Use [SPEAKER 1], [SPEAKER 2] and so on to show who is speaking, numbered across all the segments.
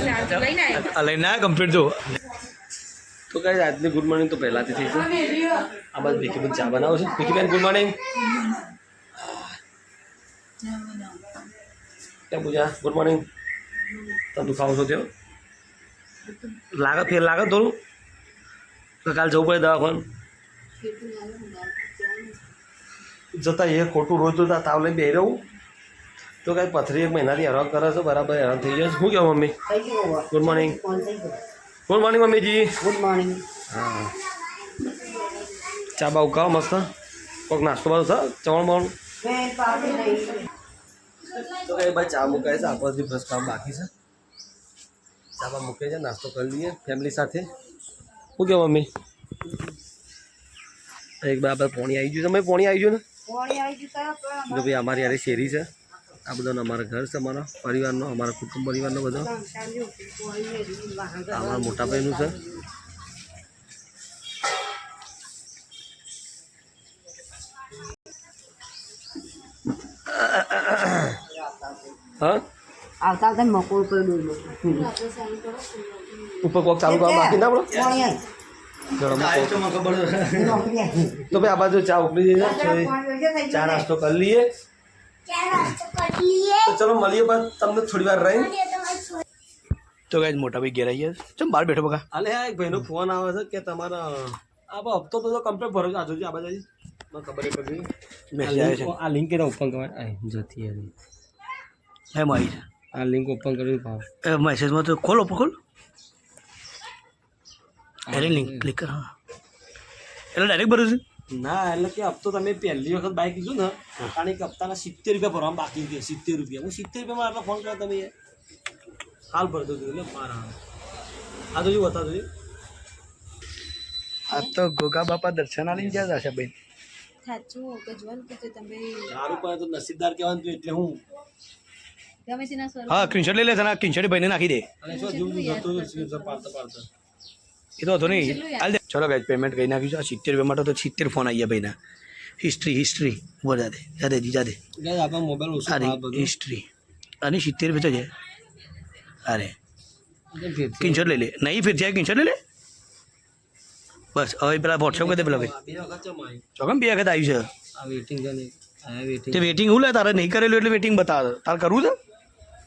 [SPEAKER 1] લઈને આવ્યો
[SPEAKER 2] કમ્પ્લીટ જો તો કઈ આજની ગુડ મોર્નિંગ તો પહેલાંથી થઈ છે આ બાદ ભીખીબેન ચા બનાવો છે. ભીખીબેન ગુડ મોર્નિંગ કેમ પૂજા? ગુડ મોર્નિંગ તમે દુખાવો છો તેઓ લાગે, ફેર લાગે થોડું? તો કાલ જવું પડે દવાખાન? જતા એ ખોટું રોજ તાવ લઈને બે રહું? તો કાંઈ પથરી એક મહિનાથી હેરાન કરે છે બરાબર હેરાન થઈ જાય શું કહેવું mummy? Good morning good morning મમ્મીજી.
[SPEAKER 3] ગુડ મોર્નિંગ
[SPEAKER 2] હા. ચા બા ઉકાવો મસ્ત. કોઈક નાસ્તો બાસ્તો છે ચવણ બવણ? તો કઈ ભાઈ ચા મુકાય છે આપણો હજી બ્રશ કામ બાકી છે. ચા બા મૂકે છે નાસ્તો કરી લઈએ ફેમિલી સાથે. શું કહેવા મમ્મી? એક બરાબર પોણી આવી ગયું તમે પોણી આવી ગયું ને? જો ભાઈ અમારી યારે શેરી છે. આ બધાનો અમારા ઘર છે અમારા પરિવારનો અમારા કુટુંબ પરિવારનો બધો. આ અમારા મોટા ભાઈનું છે. હા?
[SPEAKER 3] આવતા વખતે મકોડ પર ડોલો
[SPEAKER 2] ઉપર કોક ચાલુ કરવા બાકી ના બરો
[SPEAKER 3] પોણી આવી.
[SPEAKER 2] ચલો અમે કોક-
[SPEAKER 3] નોકરી આવી.
[SPEAKER 2] તો ભાઈ આ બાજુ ચા ઉકળી જઈએ ચા નાસ્તો કરી લઈએ તો ચલો મળીએ બાદ તમને થોડી વાર રહી
[SPEAKER 4] તો ગાઈઝ મોટા ભાઈ ઘેર આવી ગયા ચમ બહાર બેઠો બકા
[SPEAKER 2] હાલે હા એક ભાઈનો ફોન આવે છે કે તમારા આ બા હપ્તો તો કમ્પ્લીટ ભરો છે આ જોજો આ બાજુ મને ખબર નહીં પડી
[SPEAKER 4] મેસેજ આવે છે
[SPEAKER 2] આ લિંક એને ઓપન કરવા આ જતી હતી
[SPEAKER 4] એમ આવી છે
[SPEAKER 2] આ લિંક ઓપન કરવી ભાવ
[SPEAKER 4] એ મેસેજમાં તો ખોલો ખોલ અરે લિંક ક્લિક કર હા એટલે ડાયરેક્ટ ભરું છે
[SPEAKER 2] ના એટલે કે હપ્તો તમે પહેલી વખત બાઈક લીધું ને કારણ કે હપ્તાના સિત્તેર રૂપિયા ભરવા બાકી છે સિત્તેર રૂપિયા. હું સિત્તેર રૂપિયામાં આટલો ફોન કર્યો તમે? હાલ ભરતો દઉં એટલે મારા આ તો જો બતાવજો.
[SPEAKER 4] આ તો ગોગા બાપા દર્શન આલી જ્યાં જશે બેન.
[SPEAKER 1] સાચું કે જોન કે તમે
[SPEAKER 2] મારું પણ તો નસીબદાર કહેવાનું તું એટલે હું.
[SPEAKER 4] હા સ્ક્રીનશોટ લઈ લે તને સ્ક્રીનશોટ ભાઈને નાખી દે.
[SPEAKER 2] અને શું જેવું જતો પાડતા પાડતા.
[SPEAKER 4] એ તો હતો નહીં. હાલ દે. ચલો ગાઈઝ પેમેન્ટ કરી નાખ્યું છે આ સિત્તેર રૂપિયા માટે તો સિત્તેર ફોન આવી ગયા ભાઈના. હિસ્ટ્રી હિસ્ટ્રી ઊભો જાદે. જાદે જી
[SPEAKER 2] ઓછું
[SPEAKER 4] અરે હિસ્ટ્રી આની સિત્તેર રૂપિયા તો છે. અરે.
[SPEAKER 2] ફેરથી.
[SPEAKER 4] લઈ લે. નહીં ફિર જાય કિંચર લઈ લે? બસ હવે પેલા વોટ્સઅપ કરી દે પેલા ભાઈ. ચોકમ બે વખત આવ્યું
[SPEAKER 2] છે? ને.
[SPEAKER 4] છે તે વેટિંગ હું લે? તારે નહીં કરેલું એટલે વેટિંગ બતાવે તારે કરવું છે?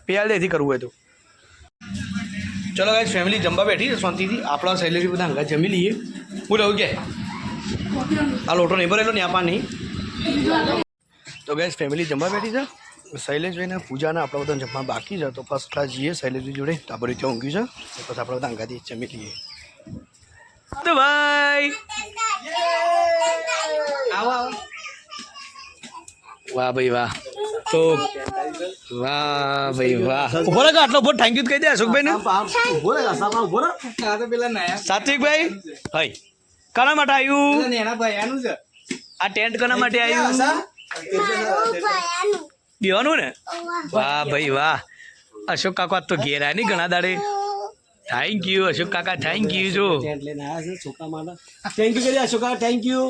[SPEAKER 4] પેલ દેથી કરવું હોય તો. ચલો ગાઈસ ફેમિલી જમવા બેઠી છે શાંતિથી. આપણા શૈલેષ બધા હંગા જમી લઈએ. હું રહું કે આ લોટો નહીં ભરેલો ને આપા નહીં. તો ગાઈસ ફેમિલી જમવા બેઠી છે. શૈલેષભાઈને પૂજાને આપણા બધા જમવા બાકી છે. તો ફર્સ્ટ ક્લાસ જઈએ શૈલેષભાઈ જોડે. તાપર રીતે ઊંઘ્યું છે. તો પછી આપણે બધા હંગાથી જમી લઈએ. તો ભાઈ વાહ ભાઈ વાહ. તો વાહ ભાઈ વાહ. ઊભો રહો આટલો બહુ થેન્ક યુ કહી દે અશોકભાઈ ને સાત્વિકભાઈ ભાઈ કોના માટે આવ્યું આ ટેન્ટ કોના માટે આવ્યું બેવાનું ને? વાહ ભાઈ વાહ. અશોક કાકા આજ તો ઘેર આવ્યા નહીં ઘણા દાડે. થેન્ક યુ અશોક કાકા થેન્ક યુ જો.
[SPEAKER 2] ટેન્ટ લઈને આવ્યા છે છોકરા માટે થેન્ક યુ કરી અશોકા થેન્ક યુ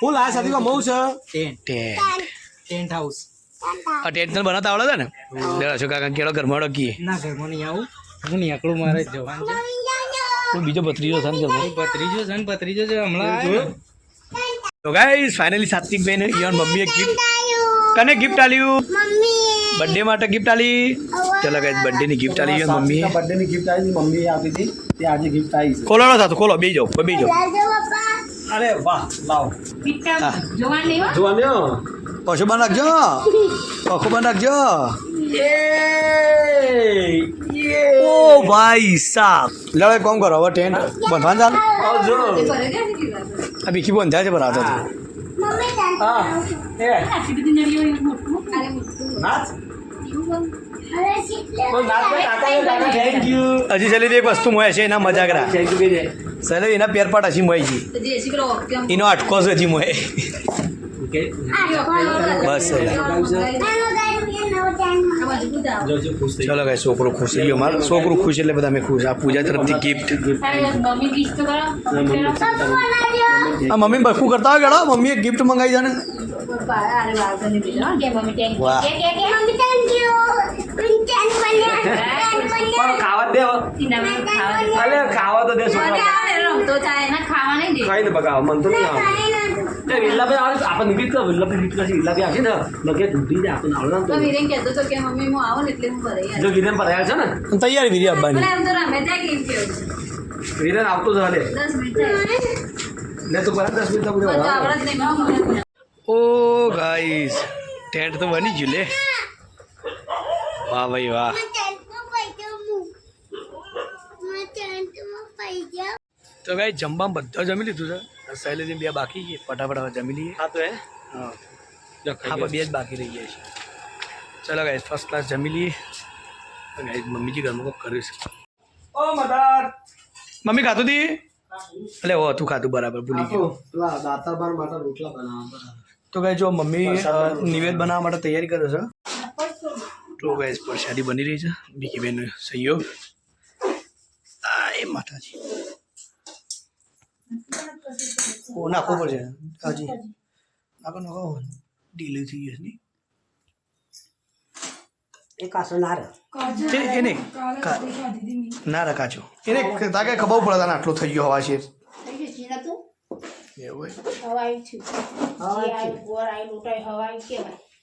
[SPEAKER 2] હું લાયા સાથે મઉ છે.
[SPEAKER 4] ટેન્ટ
[SPEAKER 5] ટેન્ટ હાઉસ
[SPEAKER 4] આ ટેન્ટ તને બનાવતા આવડે છે ને? લે અશોક કાકા કેળો ઘરમાં ડકીએ.
[SPEAKER 5] ના ઘરમાં નહીં આવું. હું નીકળું મારે જવાનું છે.
[SPEAKER 4] કોઈ બીજો ભત્રીજો છે ને
[SPEAKER 5] ભત્રીજો છે ને ભત્રીજો છે હમણાં
[SPEAKER 4] તો ગાઈસ ફાઇનલી સાત્વિક બેન ઈવન મમ્મીએ ગિફ્ટ કને ગિફ્ટ આલ્યું બર્થડે માટે ગિફ્ટ આલી? ચલો ગાઈસ બર્થડે ની ગિફ્ટ આલી મમ્મી
[SPEAKER 2] બર્થડે ની ગિફ્ટ આવી મમ્મી આપી હતી. તે આજે ગિફ્ટ આવી છે.
[SPEAKER 4] ખોલો ના થતું ખોલો બે જાઓ બે જાઓ.
[SPEAKER 2] અરે વાહ લાવ.
[SPEAKER 1] નહીં હો?
[SPEAKER 2] જોવાની હો.
[SPEAKER 4] પશુ બન રાખજો પખો બન રાખજો ઓ ભાઈ સાહેબ લે હવે કોમ કરો હવે ટેન્ટ બંધવાનું ચાલુ? આ બીકી બંધ થાય છે
[SPEAKER 2] બરાબર.
[SPEAKER 4] હજી છેલ્લી એક વસ્તુ મોય છે એના મજાક રા છેલ્લે એના પેરપાટ હજી મોય છે. એનો અટકો છે હજી મોય બસ છેલ્લે
[SPEAKER 1] આ બાજુ બધા આવો.
[SPEAKER 2] જોજો ખુશ થઈ
[SPEAKER 4] ચલો ગાઈ છોકરો ખુશ થઈ ગયો મારો છોકરું ખુશ એટલે બધા અમે ખુશ આ પૂજા તરફથી ગિફ્ટ
[SPEAKER 1] અરે મમ્મી કિસ તો કરો
[SPEAKER 4] આ મમ્મી બરખું કરતા હોય ગળા મમ્મીએ ગિફ્ટ મંગાવી છે ને
[SPEAKER 1] અરે વાળતો નહીં બીજો કે મમ્મી ટેન્ક
[SPEAKER 4] વાહ.
[SPEAKER 1] કે કે કે મમ્મી થેન્ક યુ
[SPEAKER 2] પણ ખાવા જ દે હવે.
[SPEAKER 1] ઈંડામાં ખાવા દે.
[SPEAKER 2] અલે ખાવા તો દે
[SPEAKER 1] મને
[SPEAKER 2] છોકરા
[SPEAKER 1] આવે ને રમતો થાય એના ખાવા નહીં દે
[SPEAKER 2] ખાઈ ને બગાવ મન તો નહીં આવે એ વિલ્લાભાઈ આવે આપણે નીકળી આવશે ને. લગે દૂધી જાય આપણને આવડે ને
[SPEAKER 1] તો.
[SPEAKER 2] તો.
[SPEAKER 1] કહેતો હતો કે મમ્મી હું આવું ને એટલે હું ભરાઈ
[SPEAKER 2] જો વિરેન પર છે ને.
[SPEAKER 4] તૈયારી વિરી આપવાની.
[SPEAKER 1] મને એમ તો રમે
[SPEAKER 2] વિરેન આવતો જ હાલે.
[SPEAKER 1] મિનિટ
[SPEAKER 2] લે તો બરાબર દસ મિનિટ
[SPEAKER 1] મને તો નહીં.
[SPEAKER 4] ઓ ગાઈસ ટેન્ટ તો બની ગયું લે. વાહ ભાઈ વાહ. તો ગાઈ જમવા બધા જમી લીધું છે. શૈલેષની બે બાકી છે ફટાફટ હવે જમી લઈએ.
[SPEAKER 2] હા તો એ
[SPEAKER 4] હા.
[SPEAKER 2] જો
[SPEAKER 4] બે જ બાકી રહી ગયા છે. ચલો ગાઈસ ફર્સ્ટ ક્લાસ જમી લઈએ. ગાઈસ મમ્મીજી ઘરમાં કોક કર્યું છે. ઓ મદાર મમ્મી ખાતું હતી એટલે ઓ તું ખાતું બરાબર ભૂલી ગયો.
[SPEAKER 2] દાતા બાર માટે રોટલા બનાવવા
[SPEAKER 4] તો ગાઈ જો મમ્મી નિવેદ બનાવવા માટે તૈયારી કરે છે. તો ગાઈસ પ્રસાદી બની રહી છે. બીકી બેન સહયોગ આ એ માતાજી. ઓ નાખવો પડશે નાખો ડીલે થઈ જશે નહીં તે એને ના રખાજો એને તાકે ખબર પડે તને આટલો થઈ ગયો હવા છે. એવું હોય.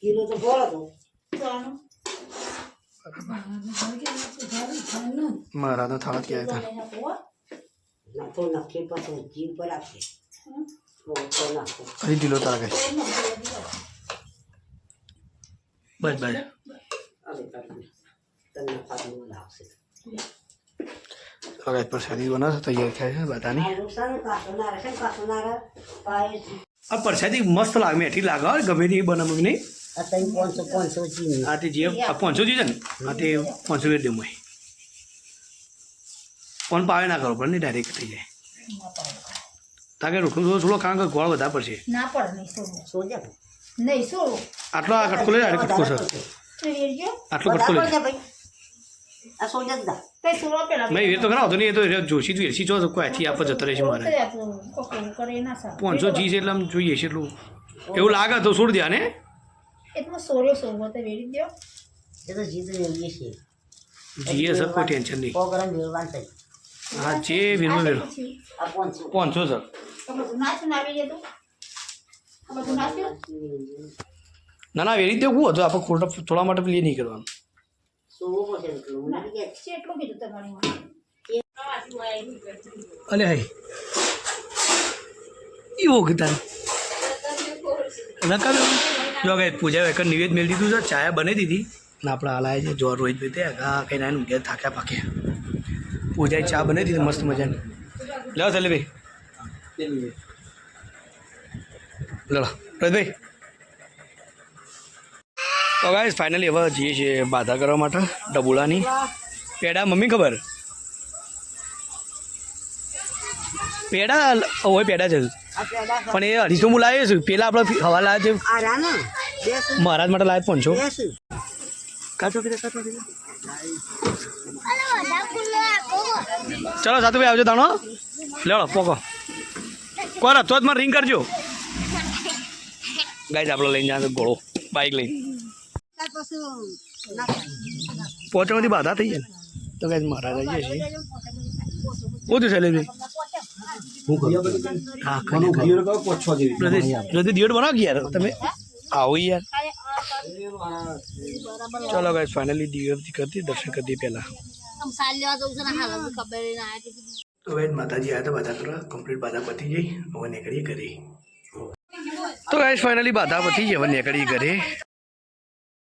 [SPEAKER 3] કિલો તો બોલો તો
[SPEAKER 4] મારા તો થાળ ક્યાં હતા.
[SPEAKER 3] પછી જીવ પર આપશે
[SPEAKER 4] હજી ઢીલો તારા બસ બસ.
[SPEAKER 3] હવે કરી
[SPEAKER 4] પ્રસાદી બનાવશે, તૈયાર થાય છે, બધાની.
[SPEAKER 3] આ
[SPEAKER 4] પ્રસાદી મસ્ત લાગે, મેઠી લાગે ગમે તે નહીં
[SPEAKER 3] પાંચસો પાંચસો ચીની
[SPEAKER 4] આ તે જે પાંચસો જે છે ને, આ તે પાંચસો વેર દેવું હોય પણ પાવે ના કરો પડે નહીં ડાયરેક્ટ થઈ જાય. તાકે રોટલું થોડો થોડો કારણ કે ગોળ વધારે પડશે.
[SPEAKER 6] ના પડે નહીં સોડું
[SPEAKER 3] સોજા.
[SPEAKER 6] નહીં સોડું
[SPEAKER 4] આટલો આ કટકો લઈ આ કટકો સર આટલો કટકો
[SPEAKER 3] લઈ આ સોજા દા.
[SPEAKER 6] કઈ સોડો પેલા
[SPEAKER 4] મેં વેર તો કરાવો તો નહીં એ તો જોશી વેરસી તો કોઈ આથી આપ જતો રહેશે મારે. પાંચસો જી છે એટલે આમ જોઈએ છે એટલું. એવું લાગે તો છોડ દે ને
[SPEAKER 6] એટલું સોર્યો સોરવો તો વેરી દ્યો.
[SPEAKER 3] એ તો
[SPEAKER 4] જીએ સર કોઈ ટેન્શન નહીં. હા જે વેરવો વેરો
[SPEAKER 3] પાંચસો
[SPEAKER 4] સર.
[SPEAKER 6] ને આવી જતું આ બધું નાખ્યું
[SPEAKER 4] ના ના વેરી દેવું હતું. આપણે ખોટા થોડા માટે પેલી નહીં કરવાનું.
[SPEAKER 6] હાઈ
[SPEAKER 4] અલે હાય એવું કીધા રકાબ જો કઈ પૂજા વેકર નિવેદ મેળ દીધું છે. ચાયા બની દીધી. ને આપણે હાલાય છે જોર રોહિત ભાઈ તે આ કઈ ના થાક્યા પાક્યા. પૂજાએ ચા બની દીધી. મસ્ત મજાની. લો ચાલે ભાઈ લો રોહિતભાઈ તો ગાઈસ ફાઇનલી હવે જઈએ છીએ બાધા કરવા માટે ડબુલાની પેડા મમ્મી ખબર? પેડા હોય પેડા છે. પણ એ અઢીસો હું લાવીએ છું. પેલા આપણે હવા લાવે છે. મહારાજ માટે લાવે પણ
[SPEAKER 3] છો?
[SPEAKER 4] ચલો પીધા ભાઈ પીધા ચલો સાતુભાઈ આવજો તાણો. લેવડો પોકો. કોર તો જ મને રિંગ કરજો. ગાઈઝ આપણે લઈને જાય ગોળો બાઇક લઈને. પહોંચવાથી બાધા થઈ જાય ને. તો ગાઈઝ મહારાજ આવીએ છીએ. શું થયું શૈલેષભાઈ હા ખરી ખરી પ્રદેશ પ્રદેશ દિયોડ બનાવો કે યાર? તમે? આવો યાર. ચલો ગાઈસ ફાઇનલી દિવ્યથી કરતી દર્શન કરતી પહેલા. તો ગાઈસ માતાજી આવ્યા હતા બાધા કરવા. કમ્પ્લીટ બાધા પતી જઈ હવે નીકળીએ ઘરે. તો ગાઈસ ફાઇનલી બાધા પતી જઈ હવે નીકળીએ ઘરે.